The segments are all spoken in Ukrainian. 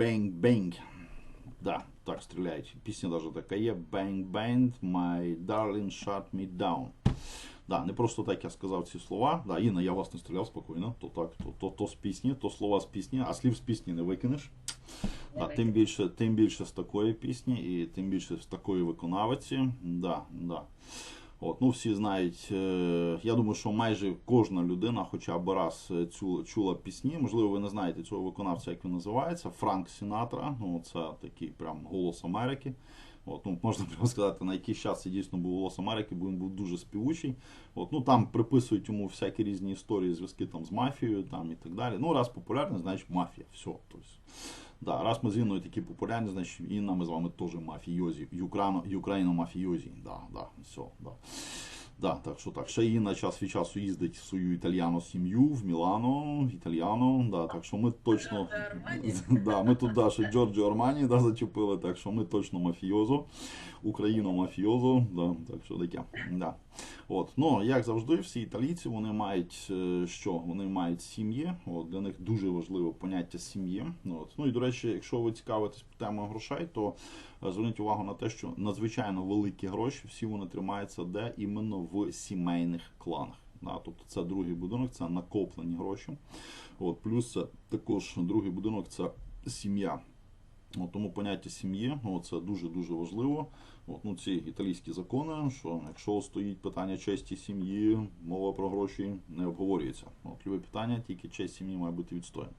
Bang Bang. Да, так стріляють. Пісня навіть така є. Bang Bang, my darling shut me down. Да, не просто так я сказав ці слова. Да, Інна, я вас не стріляв спокійно. То так, то, то, то з пісні, то слова з пісні, а слів з пісні не викинеш. Да, тим більше, тим більше з такої пісні і тим більше з такої виконавиці. Да, да. От, ну всі знають, е, я думаю, що майже кожна людина хоча б раз е, цю, чула пісні. Можливо, ви не знаєте цього виконавця, як він називається. Франк Сінатра. Ну, це такий прям голос Америки. От, ну, можна прямо сказати, на якийсь час це дійсно був голос Америки, бо він був дуже співучий. От, ну, там приписують йому всякі різні історії, зв'язки там з мафією там, і так далі. Ну, раз популярний, значить мафія. Все. Тобто, да, раз ми з Інною такі популярні, значить Інна, ми з вами теж мафіозі. Юкрано, Юкраїно мафіозі. Да, да, все, да. Да, так що так. Інна час від часу їздить в свою італіано сім'ю в Мілано, італіано. Да, так що ми точно. Да, ми тут да, ще Джорджо Армані да, зачепили, так що ми точно мафіозо. Україно мафіозо. Да, так що таке. Да. От. Ну, як завжди, всі італійці вони мають е, що? Вони мають сім'ї. От, Для них дуже важливе поняття сім'ї. От. Ну і до речі, якщо ви цікавитесь темою грошей, то е, зверніть увагу на те, що надзвичайно великі гроші, всі вони тримаються де іменно в сімейних кланах. Да, тобто це другий будинок, це накоплені гроші. От, плюс це також другий будинок це сім'я. Тому поняття сім'ї от, це дуже-дуже важливо. От, ну, ці італійські закони, що якщо стоїть питання честі сім'ї, мова про гроші не обговорюється. От, любе питання, тільки честь сім'ї має бути відстояна.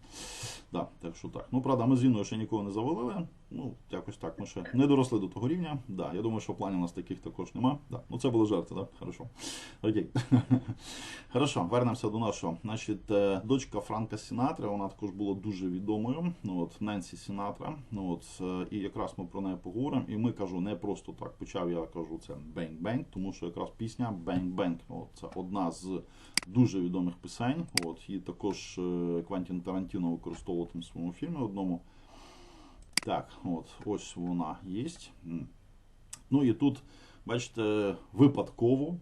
Да, так що так. Ну, правда, ми з Інною ще нікого не завалили. Ну, якось так, ми ще не доросли до того рівня. Да, я думаю, що в плані у нас таких також нема. Да. Ну, це були жарти? Да? Хорошо. Окей. Хорошо, вернемося до нашого. Значить, е, дочка Франка Сінатра, вона також була дуже відомою. Ну, от, Ненсі Сінатра. Ну, от, е, і якраз ми про неї поговоримо. І ми кажу, не просто так почав, я кажу, це бенг-бенг, тому що якраз пісня бенг-бенг. От, це одна з дуже відомих пісень. От, і також е, Квентін Тарантіно використовував там в своєму фільмі одному. Так, от, ось вона є. Ну і тут, бачите, випадково,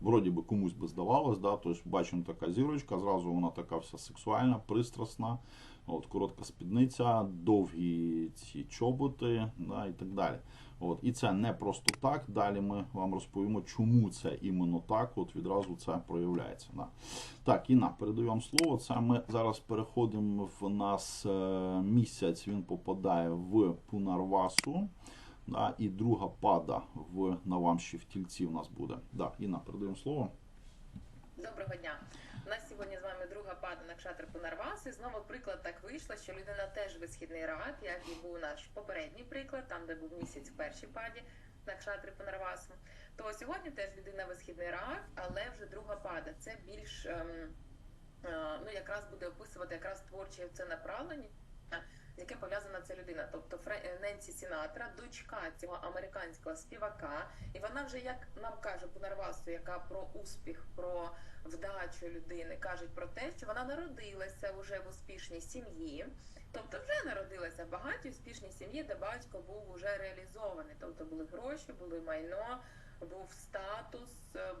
вроді би комусь би здавалось, да, тобто бачимо така зірочка, зразу вона така вся сексуальна, пристрасна, от, коротка спідниця, довгі ці чоботи да, і так далі. От, І це не просто так. Далі ми вам розповімо, чому це іменно так. От відразу це проявляється. Да. Так, Інна, передаю вам слово. Це ми зараз переходимо в нас е, місяць. Він попадає в Пунарвасу. Да, і друга пада в Навамші в тільці в нас буде. Да, Інна, передаємо слово. Доброго дня. Нас сьогодні з вами друга пада на Кшатр Пунарвас. І знову приклад так вийшло, що людина теж висхідний рак, як і був наш попередній приклад, там де був місяць в першій паді на кшатри Пунарвасу. То сьогодні теж людина висхідний рак, але вже друга пада. Це більш ем, е, ну якраз буде описувати якраз творче це направлення. З яким пов'язана ця людина, тобто Фре... Ненсі Сінатра, дочка цього американського співака, і вона вже як нам каже Пунарвасу, яка про успіх, про вдачу людини кажуть про те, що вона народилася вже в успішній сім'ї, тобто вже народилася в багатій успішній сім'ї, де батько був вже реалізований. Тобто були гроші, були майно, був статус,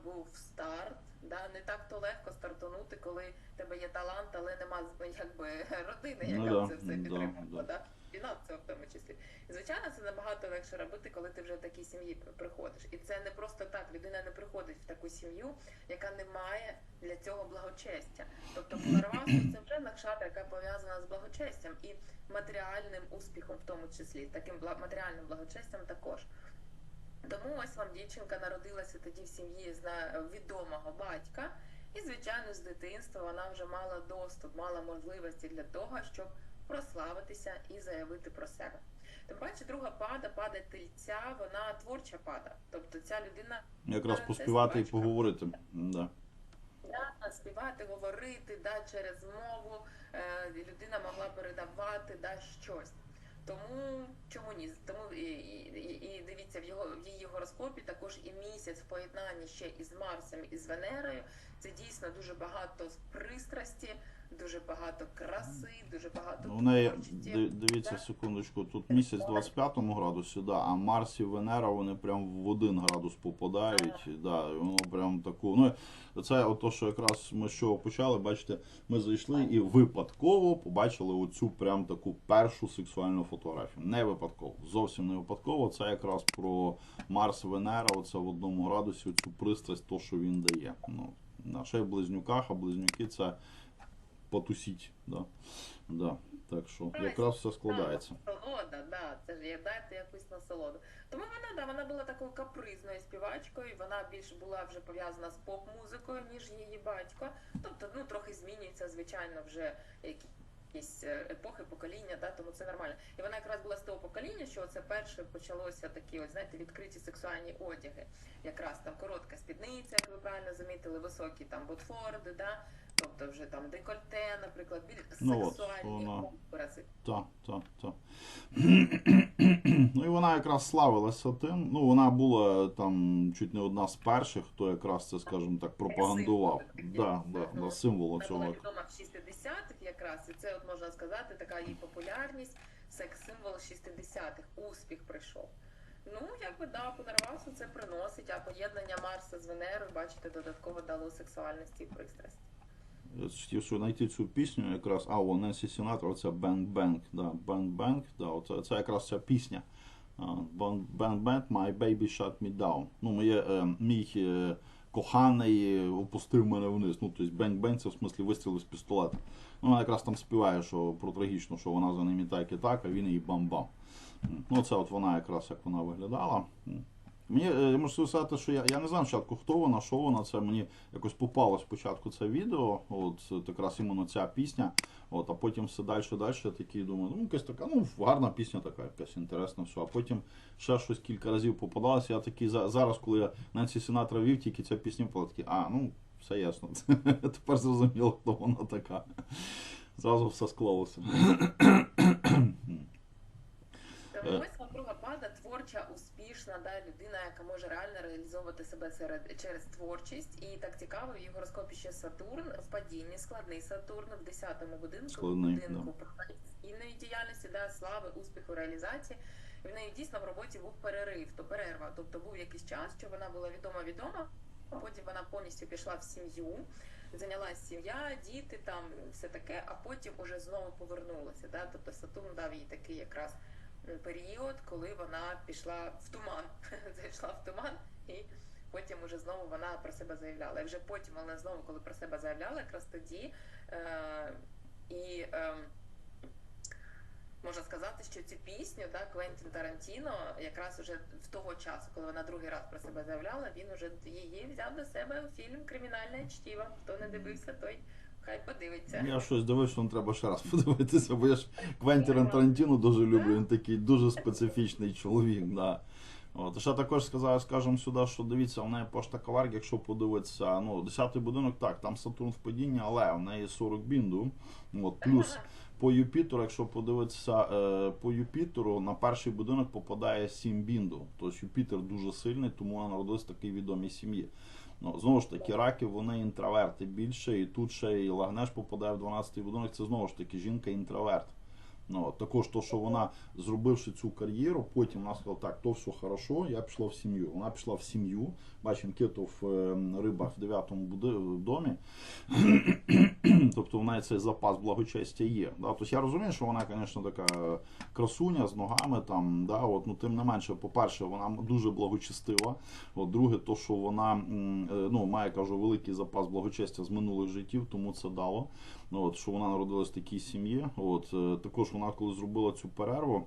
був старт. Да, не так то легко стартанути, коли в тебе є талант, але нема якби родини, яка Ну да, це все да, підтримувала. да. Да, Фінансово в тому числі. І звичайно, це набагато легше робити, коли ти вже в такій сім'ї приходиш. І це не просто так. Людина не приходить в таку сім'ю, яка не має для цього благочестя. Тобто Пунарвасу це вже накшата, яка пов'язана з благочестям і матеріальним успіхом, в тому числі, таким матеріальним благочестям також. Тому ось вам дівчинка народилася тоді в сім'ї зна- відомого батька, і, звичайно, з дитинства вона вже мала доступ, мала можливості для того, щоб прославитися і заявити про себе. Тим паче, друга пада, пада тельця, вона творча пада. Тобто ця людина Якраз поспівати і поговорити. Да. да, співати, говорити, да, через мову е, людина могла передавати да, щось. Тому чому ні? Тому і, і, і дивіться, в його в її гороскопі також і місяць в поєднанні ще із Марсом і з Венерою. Це дійсно дуже багато пристрасті, дуже багато краси, дуже багато У неї дивіться Да. секундочку, тут місяць в 25 градусі, да, а Марс і Венера вони прям в один градус попадають. Да, і воно прям таку. Ну це ото, що якраз ми з чого почали, бачите, ми зайшли і випадково побачили оцю прям таку першу сексуальну фотографію. Не випадково, зовсім не випадково. Це якраз про Марс Венера, оце в одному градусі, оцю пристрасть, то, що він дає. Ну, на ще в близнюках, а близнюки це потусіть. Да. Да. Так що якраз все складається. Насолода, да, це ж як дати якусь насолоду. Тому вона, да, вона була такою капризною співачкою, вона більше була вже пов'язана з поп-музикою, ніж її батько. Тобто, ну трохи змінюється, звичайно, вже якісь е, епохи, покоління, да, тому це нормально. І вона якраз була з того покоління, що це перше почалося такі, от знаєте, відкриті сексуальні одяги. Якраз там коротка спідниця, як ви правильно замітили, високі там ботфорди, да. Тобто вже там декольте, наприклад, більш Ну сексуальні вона- образи. Так, так, так. Ну і вона якраз славилася тим. Ну, вона була там чуть не одна з перших, хто якраз це, скажімо так, пропагандував. Да, да, да, символ Вона цього. відома в 60-х якраз, і це от можна сказати, така її популярність, секс-символ 60-х, успіх прийшов. Ну, якби да, по Нарвасу це приносить, а поєднання Марса з Венерою, бачите, додатково дало сексуальності і пристрасті. Я хотів знайти цю пісню якраз, а, о, Ненсі Bang, да, Bang Bang, да, оце, це якраз ця пісня. Bang Bang, My Baby Shut Me Down. Ну, моє, е, мій е, коханий опустив мене вниз. Ну, тобто Bang Bang це в смислі вистріли з пістолета. Ну, вона якраз там співає, що про трагічно, що вона за ним і так, і так, а він її бам-бам. Ну, це от вона якраз як вона виглядала. Мені е, я можу сказати, що я, я не знав спочатку, хто вона, що вона. Це мені якось попало спочатку це відео. От от якраз іменно ця пісня. От, а потім все далі, далі. Я такий думаю, ну якась така, ну гарна пісня така, якась інтересна, все. А потім ще щось кілька разів попадалося. Я такий зараз, коли я Ненсі Сінатра вів, тільки ця пісня була такий, а ну все ясно. Тепер зрозуміло, хто вона така. Зразу все склалося. Е. Тому ось напруга пада творча, успішна, да, людина, яка може реально реалізовувати себе серед, через творчість. І так цікаво, в його гороскопі ще Сатурн в падінні, складний Сатурн в 10-му будинку, Складний, будинку професійної діяльності, да, слави, успіху, реалізації. І в неї дійсно в роботі був перерив, то перерва. Тобто був якийсь час, що вона була відома відома. Потім вона повністю пішла в сім'ю, зайнялася сім'я, діти там все таке, а потім уже знову повернулася. Да? Тобто Сатурн дав їй такий якраз період, коли вона пішла в туман, зайшла в туман, і потім уже знову вона про себе заявляла. І вже потім вона знову, коли про себе заявляла, якраз тоді е, і. Е, Можна сказати, що цю пісню, да, Квентін Тарантіно, якраз уже в того часу, коли вона другий раз про себе заявляла, він уже її взяв до себе у фільм Кримінальне чтіво. Хто не дивився, той хай подивиться. Я щось дивився, що треба ще раз подивитися, бо я ж Квентіна Тарантіно дуже люблю, він такий дуже специфічний чоловік. Да. От. Ще також сказав, скажемо сюди, що дивіться, в неї пошта Каварк, якщо подивитися, ну, 10-й будинок, так, там Сатурн в падінні, але в неї 40 бінду. От, плюс по Юпітеру, якщо подивитися е, по Юпітеру, на перший будинок попадає 7 бінду. Тобто Юпітер дуже сильний, тому вона народилась в такій відомій сім'ї. Ну, знову ж таки, раки вони інтроверти більше, і тут ще і Лагнеш попадає в 12-й будинок, це знову ж таки жінка інтроверт. Ну, також то, що вона, зробивши цю кар'єру, потім вона сказала, так, то все хорошо, я пішла в сім'ю. Вона пішла в сім'ю, бачимо, кито в е, рибах в 9-му домі. тобто в неї цей запас благочестя є. Да? Тобто я розумію, що вона, звісно, така красуня з ногами, там, да? От, ну, тим не менше, по-перше, вона дуже благочестива. От, друге, то, що вона е, ну, має, кажу, великий запас благочестя з минулих життів, тому це дало. От, що вона народилась в такій сім'ї. От, е, також вона, коли зробила цю перерву,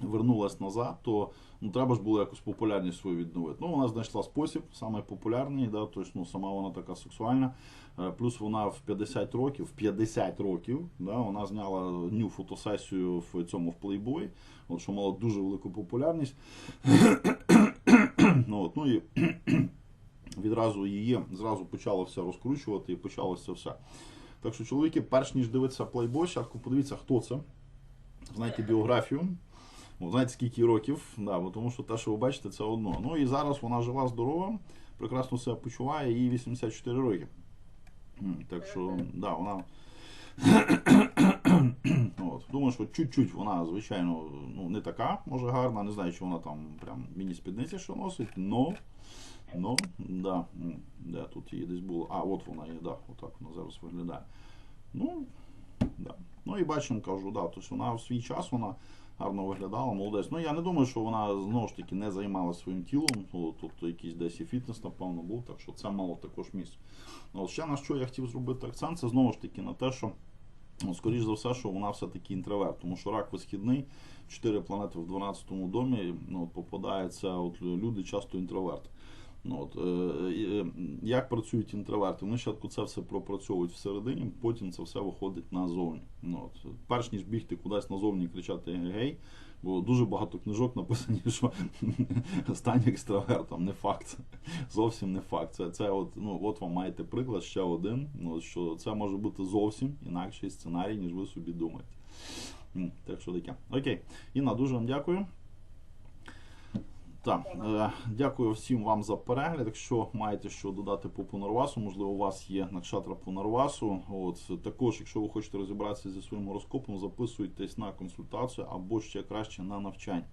вернулась назад, то ну, треба ж було якось популярність свою відновити. Ну, вона знайшла спосіб, саме популярний, да, тобто, ну, сама вона така сексуальна. Е, Плюс вона в 50 років, в 50 років, да, вона зняла ню фотосесію в цьому в Playboy, от, що мала дуже велику популярність. ну, от, ну і відразу її зразу почало все розкручувати і почалося все. Так що, чоловіки, перш ніж дивитися Playboy, спочатку подивіться, хто це. Знаєте біографію. О, Знаєте, скільки їй років, да, бо тому що те, що ви бачите, це одно. Ну і зараз вона жива, здорова, прекрасно себе почуває, їй 84 роки. Так що, да, вона От. Думаю, що чуть-чуть вона, звичайно, ну, не така, може гарна. Не знаю, чи вона там прям міні-спідниці що носить, но. Ну, да, де тут її десь було. А, от вона є, да, отак вона зараз виглядає. Ну, да. Ну і бачимо, кажу, да, тобто вона в свій час вона гарно виглядала, молодець. Ну я не думаю, що вона знову ж таки не займалася своїм тілом. Тобто якийсь десь і фітнес, напевно, був, так що це мало також місце. Ну, От ще на що я хотів зробити акцент, це знову ж таки на те, що. Ну, скоріш за все, що вона все-таки інтроверт, тому що рак висхідний, чотири планети в 12-му домі ну, попадається, от люди часто інтроверти. Ну, от, е, е, як працюють інтроверти? Вони спочатку це все пропрацьовують всередині, потім це все виходить назовні. Ну, от, перш ніж бігти кудись назовні і кричати гей, бо дуже багато книжок написані, що стань екстравертом, не факт. Зовсім не факт. Це, це от, ну, от вам маєте приклад ще один, ну, що це може бути зовсім інакший сценарій, ніж ви собі думаєте. Так що таке. Окей. Інна, дуже вам дякую. Так, е, дякую всім вам за перегляд. Якщо маєте що додати по Пунарвасу, можливо, у вас є накшатра Пунарвасу. От також, якщо ви хочете розібратися зі своїм гороскопом, записуйтесь на консультацію або ще краще на навчання.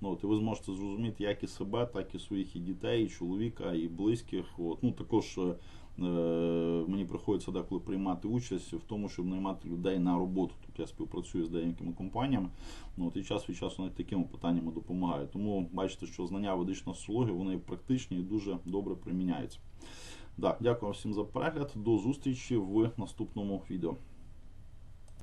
Ну, от, і ви зможете зрозуміти як і себе, так і своїх і дітей, і чоловіка, і близьких. От, ну також. Е, мені приходиться деколи приймати участь в тому, щоб наймати людей на роботу. Тобто я співпрацюю з деякими компаніями. Ну, от, і час від часу навіть такими питаннями допомагаю. Тому бачите, що знання ведичної астрології вони практичні і дуже добре приміняються. Так, дякую всім за перегляд. До зустрічі в наступному відео.